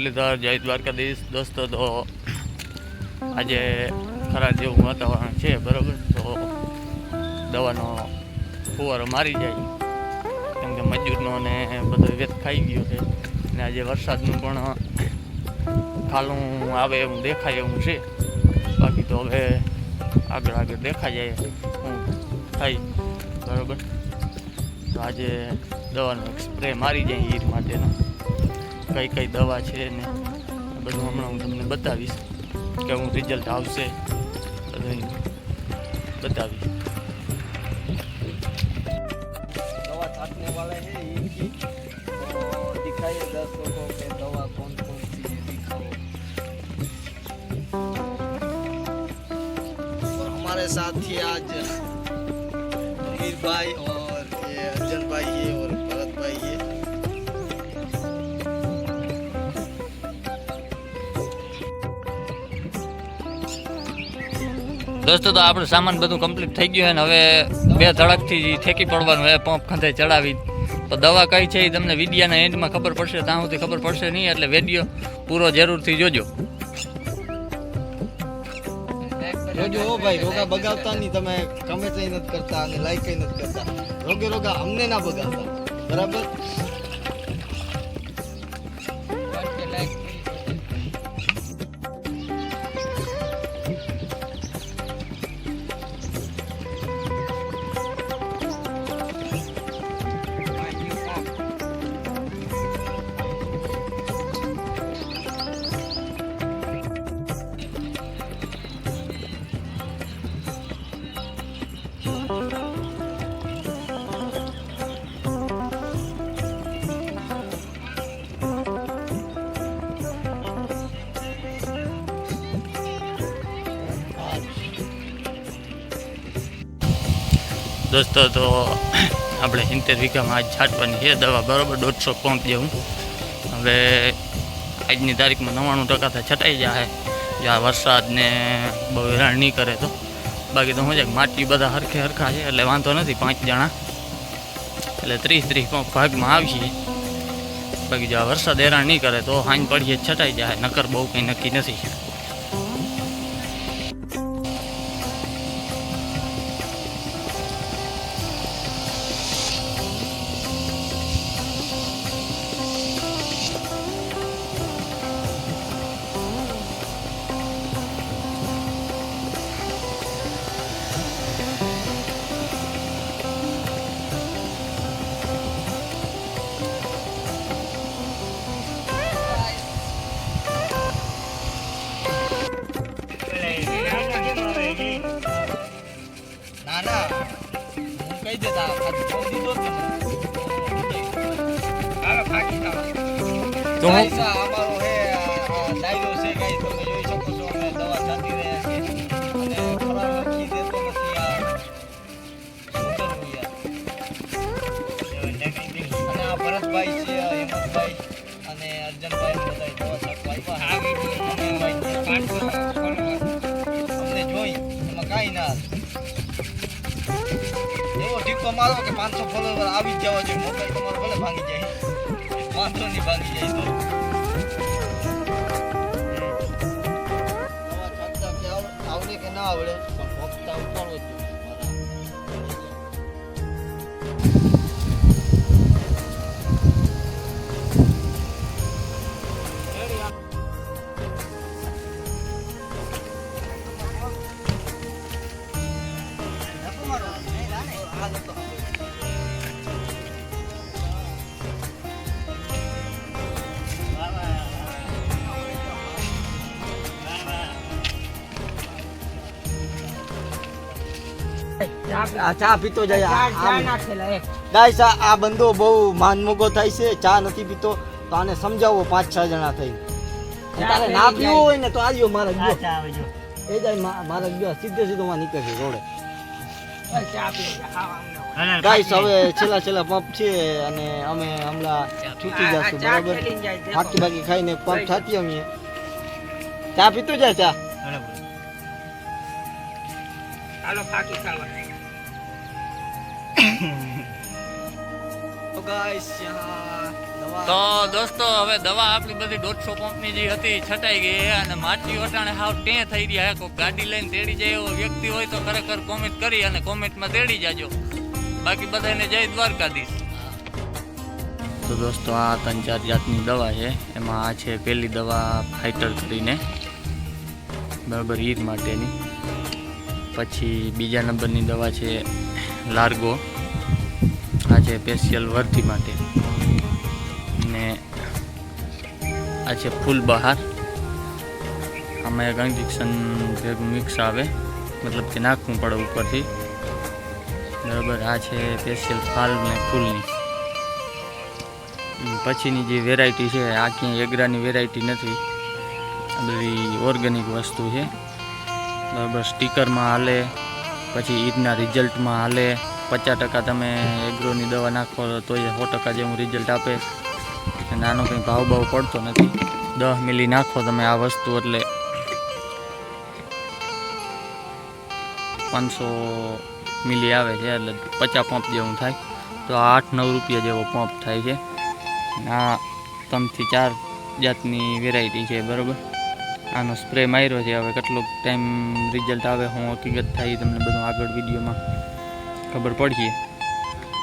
મુરલીધર, જય દ્વારકાધીશ દોસ્તો તો આજે ખરા જેવું વાતાવરણ છે, બરાબર? તો દવાનો ફુવારો મારી જાય. કેમ કે મજૂરનો ને બધો વેત ખાઈ ગયો છે. ને આજે વરસાદનું પણ ખાલું આવે એવું દેખાય એવું છે. બાકી તો હવે આગળ આગળ દેખાઈ જાય હું થાય, બરાબર? તો આજે દવાનો સ્પ્રે મારી જાય ઈર માટેનો. કઈ કઈ દવા છે ને આ બધું હમણાં હું તમને બતાવીશ કે હું રિઝલ્ટ આવશે બધું બતાવીશ दवा छाटने वाले हैं इनकी तो दिखाइए दर्शकों को कि दवा कौन कौन सी है दिखाओ और हमारे साथ ही आज मीर भाई और ये अर्जन भाई है દોસ્તો તો આપણો સામાન બધું કમ્પ્લીટ થઈ ગયું છે ને હવે બે ધડકથી ઠેકી પડવાનું હવે પંપ ખંધે ચડાવી. તો દવા કઈ છે એ તમને વિડિયાના એન્ડમાં ખબર પડશે, ત્યાં સુધી ખબર પડશે નહીં, એટલે વીડિયો પૂરો જરૂરથી જોજો. જોજો હો ભાઈ, રોગા બગાવતા નહીં, તમે કમેન્ટ નથી કરતા અને લાઈક નથી કરતા. રોગે રોગા અમને ના બગાવતા. બરાબર? દોસ્તો, તો આપણે સિત્તેર વીઘામાં આજ છાંટવાની છે. દવા બરાબર દોઢસો પંપ જેવું. હવે આજની તારીખમાં નવ્વાણું ટકા તો છટાઈ જાય જો આ વરસાદ ને બહુ હેરાન નહીં કરે તો. બાકી તો શું છે કે માટી બધા હરખે હરખા છે, એટલે વાંધો નથી, પાંચ જણા. એટલે ત્રીસ ત્રીસ પંપ ભાગમાં આવીએ. બાકી જો આ વરસાદ હેરાન નહીં કરે તો હાંજ પડીએ જ છટાઈ જાય નકર બહુ કંઈ નક્કી નથી. ના ના હું કહી દેતા ખાલી ફોન દીધો જ ને તો હું મારો કે પાંચસો ફોલોવર આવી જ જવા જોઈએ. મોબાઈલ તમારો ભલે ભાંગી જાય. વાંધો નહીં ભાંગી જાય તો. આવડે કે ના આવડે, પણ ભોગતા ઉપાડવો જ ચા પીતો જાય. ગાઈસ આ આ બંદો બહુ માનમોગો થાય છે. ચા નથી પીતો. તો આને સમજાવો પાંચ છ જણા થઈ તારે ના પીવો હોય ને તો આવ્યો મારે ગયો. એ જાય મારે ગયો. સીધે સીધો માં નીકળે છે રોડે. ગાઈસ હવે છેલ્લા છેલ્લા પંપ છે અને અમે હમણાં છૂટી જશું બરાબર? બાકી બાકી ખાઈને પંપ થતી અમે. ચા પીતો જાય ચા? હાલો ફાકી ખાવા તો ગાઈસ તો દોસ્તો હવે દવા આપણી બધી દોઢસો પંપની જે હતી છટાઈ ગઈ અને માટી વટાણે હાવ ટે થઈ રહ્યા કોઈ ગાડી લઈને તેડી જાય એવો વ્યક્તિ હોય તો ખરેખર કોમેન્ટ કરી અને કોમેન્ટમાં તેડી જાજો. બાકી બધાને જય દ્વારકાધીશ. તો દોસ્તો આ ત્રણ ચાર જાતની દવા છે. એમાં આ છે પહેલી દવા ફાઇટર કરીને. બરાબર ઈદ માટેની. પછી બીજા નંબરની દવા છે લાર્ગો. આ છે સ્પેશિયલ વર્ધી માટે. ને આ છે ફૂલ બહાર. આમાં એક ઇન્જેક્શન ભેગું મિક્સ આવે. મતલબ કે નાખવું પડે ઉપરથી. બરાબર, આ છે સ્પેશિયલ ફાલ ને ફૂલની. પછીની જે વેરાયટી છે, આ ક્યાંય એગ્રાની વેરાયટી નથી. બધી ઓર્ગેનિક વસ્તુ છે. બરાબર સ્ટીકરમાં હાલે, પછી ઈદના રિઝલ્ટમાં હાલે, પચાસ ટકા તમે એગ્રોની દવા નાખો તો એ સો ટકા જેવું રિઝલ્ટ આપે. નાનો કંઈ ભાવ ભાવ પડતો નથી. દસ મિલી નાખો તમે આ વસ્તુ એટલે. પાંચસો મિલી આવે છે એટલે પચાસ પંપ જેવું થાય. તો આઠ નવ રૂપિયા જેવો પંપ થાય છે. આ ત્રણથી ચાર જાતની વેરાયટી છે, બરાબર? આનો સ્પ્રે માર્યો છે. હવે કેટલોક ટાઈમ રિઝલ્ટ આવે, હું હકીકત થાય તમને બધું આગળ વિડીયોમાં ખબર પડશે.